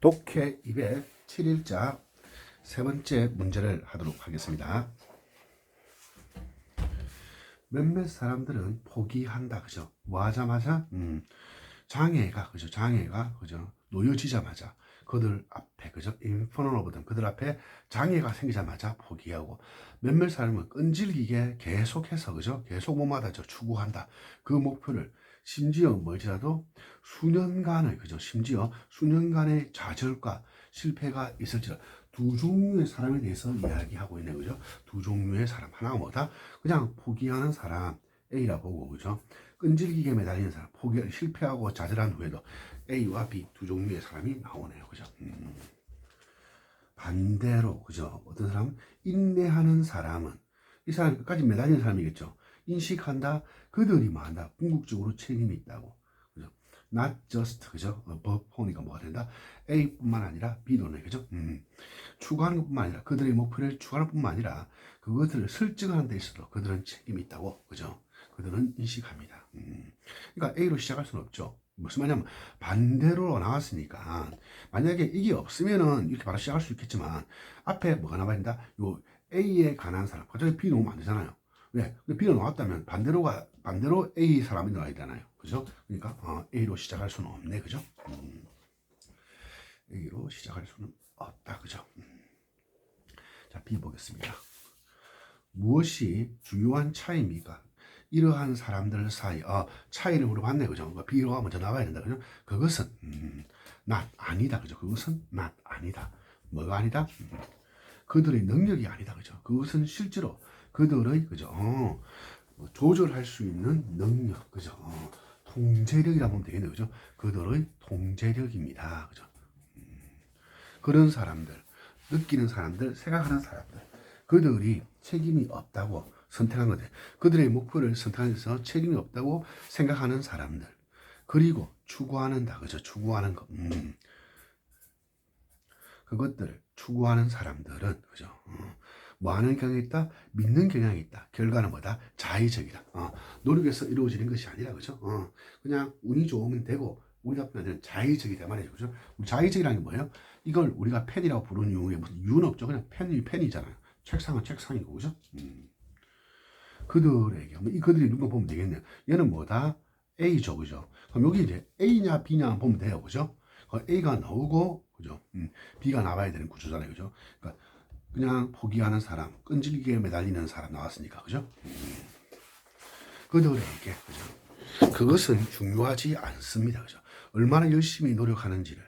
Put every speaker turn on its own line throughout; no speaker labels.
독해 207일자 세 번째 문제를 하도록 하겠습니다. 몇몇 사람들은 포기한다. 그죠? 뭐 하자마자, 음, 장애가, 그죠? 장애가, 그죠? 놓여지자마자 그들 앞에, 그죠? 인포노로보든 그들 앞에 장애가 생기자마자 포기하고 몇몇 사람은 끈질기게 계속해서, 그죠? 계속 몸마다 저 추구한다. 그 목표를 심지어 멀지라도 수년간의, 그죠? 심지어 수년간의 좌절과 실패가 있을지라 두 종류의 사람에 대해서 이야기하고 있는 거죠. 두 종류의 사람. 하나가 뭐다? 그냥 포기하는 사람 A라 보고 그죠? 끈질기게 매달리는 사람, 포기 실패하고 좌절한 후에도 A와 B 두 종류의 사람이 나오네요. 그죠? 음. 반대로 그죠? 어떤 사람은 인내하는 사람은 이 사람 끝까지 매달리는 사람이겠죠. 인식한다. 그들이 뭐한다. 궁극적으로 책임이 있다고. 그죠? Not just 그죠? 어, 법 보니까 뭐가 된다. A뿐만 아니라 B도네 그죠? 음. 추구하는 것뿐만 아니라 그들의 목표를 추구하는 뿐만 아니라 그것들을 설정하는 데 있어도 그들은 책임이 있다고 그죠? 그들은 인식합니다. 음. 그러니까 A로 시작할 수는 없죠. 무슨 말이냐면 반대로 나왔으니까 만약에 이게 없으면은 이렇게 바로 시작할 수 있겠지만 앞에 뭐가 나와야 된다? 요 A에 관한 사람 갑자기 B 놓으면 안 되잖아요. 왜? 근데 B가 나왔다면 반대로가 반대로 A 사람이 나와야 되잖아요. 그죠? 그러니까 어, A로 시작할 수는 없네. 그죠? 음. A로 시작할 수는 없다. 그죠? 음. 자, B 보겠습니다. 무엇이 중요한 차이입니까? 이러한 사람들 사이, 어, 차이를 물어봤네, 그죠? 그러니까 B로가 먼저 나와야 된다, 그죠? 그것은, 음, not, 아니다, 그죠? 그것은 not, 아니다. 뭐가 아니다? 음, 그들의 능력이 아니다, 그죠? 그것은 실제로 그들의, 그죠? 어, 뭐 조절할 수 있는 능력, 그죠? 어, 통제력이라 보면 되겠네요, 그죠? 그들의 통제력입니다, 그죠? 음, 그런 사람들, 느끼는 사람들, 생각하는 사람들, 그들이 책임이 없다고 선택한 거대. 그들의 목표를 선택해서 책임이 없다고 생각하는 사람들. 그리고 추구하는다. 그죠? 추구하는 것. 음. 그것들을 추구하는 사람들은, 그죠? 어. 뭐 하는 경향이 있다? 믿는 경향이 있다. 결과는 뭐다? 자의적이다. 어. 노력해서 이루어지는 것이 아니라, 그죠? 어. 그냥 운이 좋으면 되고, 우리 앞에는 자의적이다 말이죠. 그죠? 자의적이라는 게 뭐예요? 이걸 우리가 펜이라고 부르는 이유에 무슨 이유는 없죠. 그냥 펜이 펜이잖아요. 책상은 책상이고, 그죠? 음. 그들에게, 뭐이 그들이 누가 보면 되겠네요. 얘는 뭐다? A죠, 그죠? 그럼 여기 이제 A냐, B냐 보면 돼요, 그죠? A가 나오고, 그죠? 음, B가 나와야 되는 구조잖아요, 그죠? 그러니까 그냥 포기하는 사람, 끈질기게 매달리는 사람 나왔으니까, 그죠? 음. 그들에게, 그죠? 그것은 중요하지 않습니다, 그죠? 얼마나 열심히 노력하는지를.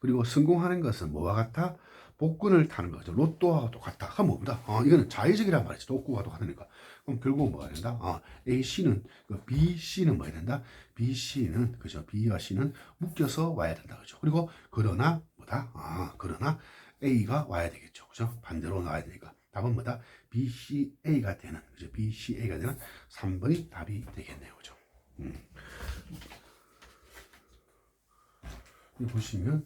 그리고 성공하는 것은 뭐와 같아? 복근을 타는 거죠. 로또와 똑같다. 그럼 뭡니다? 어, 이거는 자의적이란 말이지. 복구와 똑같으니까. 그럼 결국 뭐가 된다? 어, A, C는, 그 B, C는 뭐야 된다? B, C는, 그죠? B와 C는 묶여서 와야 된다. 그죠? 그리고, 그러나, 뭐다? 아, 그러나 A가 와야 되겠죠. 그죠? 반대로 나와야 되니까. 답은 뭐다? B, C, A가 되는, 그죠? B, C, A가 되는 3번이 답이 되겠네요. 그죠? 음. 보시면,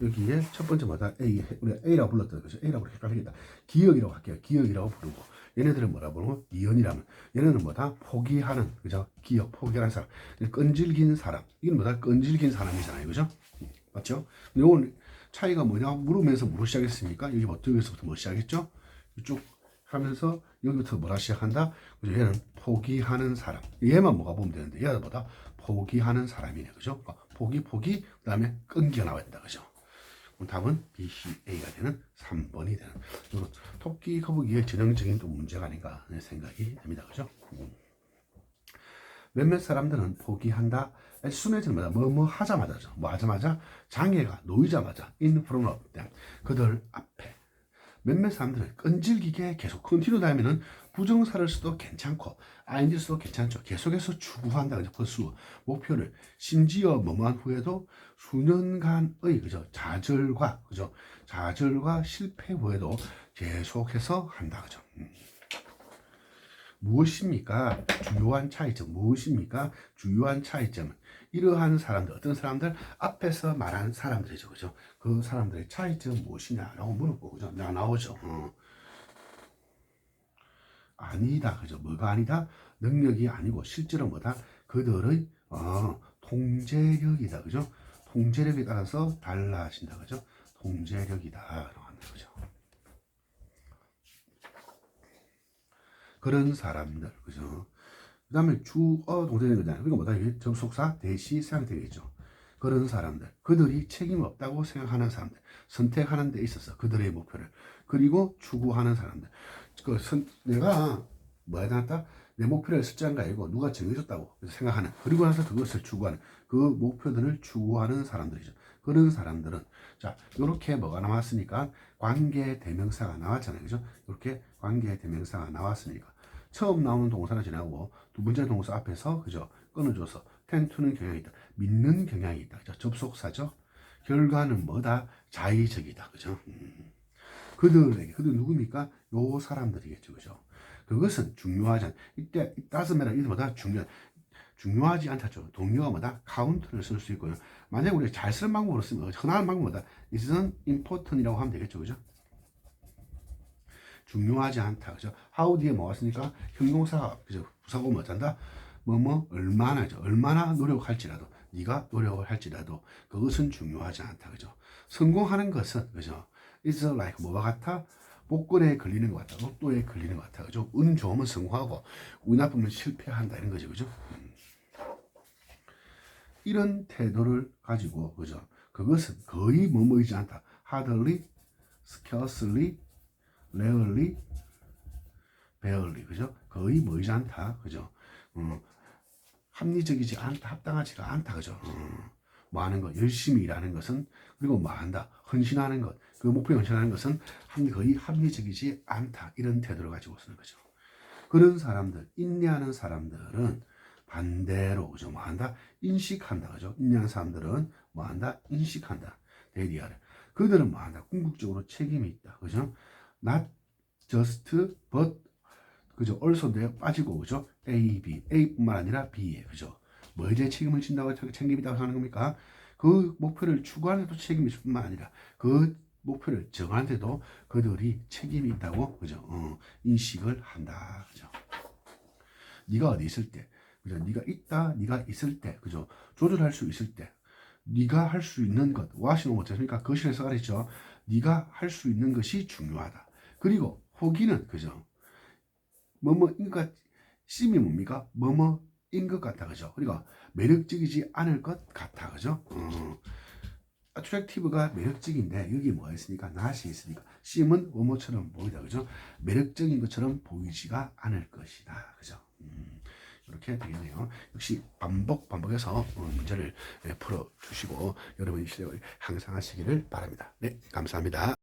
여기에 첫 번째 뭐다? A, 우리가 A라고 불렀던 거죠. A라고 헷갈리겠다. 기억이라고 할게요. 기억이라고 부르고. 얘네들은 뭐라 부르고? 이연이라면. 얘네는 뭐다? 포기하는, 그죠? 기억, 포기하는 사람. 끈질긴 사람. 이건 뭐다? 끈질긴 사람이잖아요. 그죠? 맞죠? 요건 차이가 뭐냐? 물으면서 뭐로 시작했습니까? 여기 뭐, 여기서부터 뭐 시작했죠? 쭉 하면서 여기부터 뭐라 시작한다? 그죠? 얘는 포기하는 사람. 얘만 뭐가 보면 되는데, 얘는 뭐다? 포기하는 사람이네. 그죠? 포기, 포기, 그 다음에 끈기가 나와야 된다. 그죠? 답은 B, C, A가 되는 3번이 되는 이런 토끼 거북이의 전형적인 또 문제가 아닌가 생각이 됩니다. 그죠? 음. 몇몇 사람들은 포기한다. 순해지는 마다 뭐 뭐 하자마자죠. 뭐 하자마자 장애가 놓이자마자 in front of them 그들 앞에 몇몇 사람들은 끈질기게 계속 컨티뉴 다음에는 부정사를 써도 괜찮고 ing 써도 괜찮죠. 계속해서 추구한다. 그죠? 벌수 목표를 심지어 뭐뭐한 후에도 수년간의 그죠? 좌절과 그죠? 좌절과 실패 후에도 계속해서 한다. 그죠? 음. 무엇입니까? 주요한 차이점. 무엇입니까? 주요한 차이점은 이러한 사람들, 어떤 사람들 앞에서 말한 사람들이죠. 그죠? 그 사람들의 차이점은 무엇이냐라고 물어보고, 그죠? 나 나오죠. 어. 아니다. 그죠? 뭐가 아니다? 능력이 아니고 실제로 뭐다? 그들의 어, 통제력이다. 그죠? 통제력에 따라서 달라진다 그죠? 통제력이다 그죠? 그런 사람들 그죠? 그 다음에 주어 동사되는 거잖아요. 그러니까 뭐다 접속사 대시 생각되겠죠. 그런 사람들, 그들이 책임 없다고 생각하는 사람들, 선택하는 데 있어서 그들의 목표를 그리고 추구하는 사람들. 그 선, 내가 뭐 해야 되나 내 목표를 설정한 거 아니고 누가 정해줬다고 생각하는 그리고 나서 그것을 추구하는 그 목표들을 추구하는 사람들이죠. 그런 사람들은 자 이렇게 뭐가 나왔으니까 관계 대명사가 나왔잖아요, 그죠? 이렇게 관계 대명사가 나왔으니까 처음 나오는 동사는 지나고 두 번째 동사 앞에서 그죠 끊어줘서 텐투는 경향이 있다, 믿는 경향이 있다, 그죠? 접속사죠. 결과는 뭐다 자의적이다, 그죠? 음. 그들에게 그들 누굽니까? 요 사람들이겠죠, 그죠? 그것은 중요하지 않. 이때 따스메라 이보다 중요 중요하지 않다죠. 동요가 뭐다? 카운트를 쓸 수 있고요. 만약 우리가 잘 쓰는 방법으로 쓰면 흔한 방법 뭐다? isn't important이라고 하면 되겠죠, 그죠? 중요하지 않다, 그죠? how 뒤에 뭐가 쓰니까 형용사가 그죠? 부사고 뭐한다? 뭐뭐 얼마나죠? 얼마나 노력할지라도 네가 노력을 할지라도 그것은 중요하지 않다, 그죠? 성공하는 것은 그죠? is like 뭐와 같아? 복권에 걸리는 것 같다. 로또에 걸리는 것 같아. 그죠? 운 좋으면 성공하고, 운 나쁘면 실패한다. 이런 거죠. 그죠? 음. 이런 태도를 가지고, 그죠? 그것은 거의 뭐뭐이지 않다. hardly, scarcely, rarely, barely. 그죠? 거의 뭐이지 않다. 그죠? 음, 합리적이지 않다. 합당하지가 않다. 그죠? 음, 뭐 것, 열심히 일하는 것은, 그리고 뭐 한다. 헌신하는 것, 그 목표에 헌신하는 것은 거의 합리적이지 않다. 이런 태도를 가지고 쓰는 거죠. 그런 사람들, 인내하는 사람들은 반대로, 그죠? 뭐 한다? 인식한다. 그죠? 인내하는 사람들은 뭐 한다? 인식한다. 데디아를. 그들은 뭐 한다? 궁극적으로 책임이 있다. 그죠? not just, but, 그죠? also인데 빠지고, 그죠? A, B. A뿐만 아니라 B에, 그죠? 뭐에 책임을 진다고 책임이 있다고 하는 겁니까? 그 목표를 추구하는 데도 책임이 뿐만 아니라 그 목표를 정하는 데도 그들이 책임이 있다고 그죠? 어, 인식을 한다. 그죠? 네가 어디 있을 때, 그죠? 네가 있다, 네가 있을 때, 그죠? 조절할 수 있을 때, 네가 할 수 있는 것, 와시노 못했으니까 거실에서 가르쳐. 네가 할 수 있는 것이 중요하다. 그리고 호기는 그죠? 뭐뭐인 것, 심이 뭡니까? 뭐뭐인 것 같다, 그죠? 그리고 매력적이지 않을 것 같아, 그죠? 어. attractive가 매력적인데 여기 뭐가 있으니까 not이 있으니까 심은 뭐뭐처럼 보이다, 그죠? 매력적인 것처럼 보이지가 않을 것이다, 그죠? 음, 이렇게 되겠네요. 역시 반복 반복해서 어, 문제를 예, 풀어 주시고 여러분의 실력을 향상하시기를 바랍니다. 네, 감사합니다.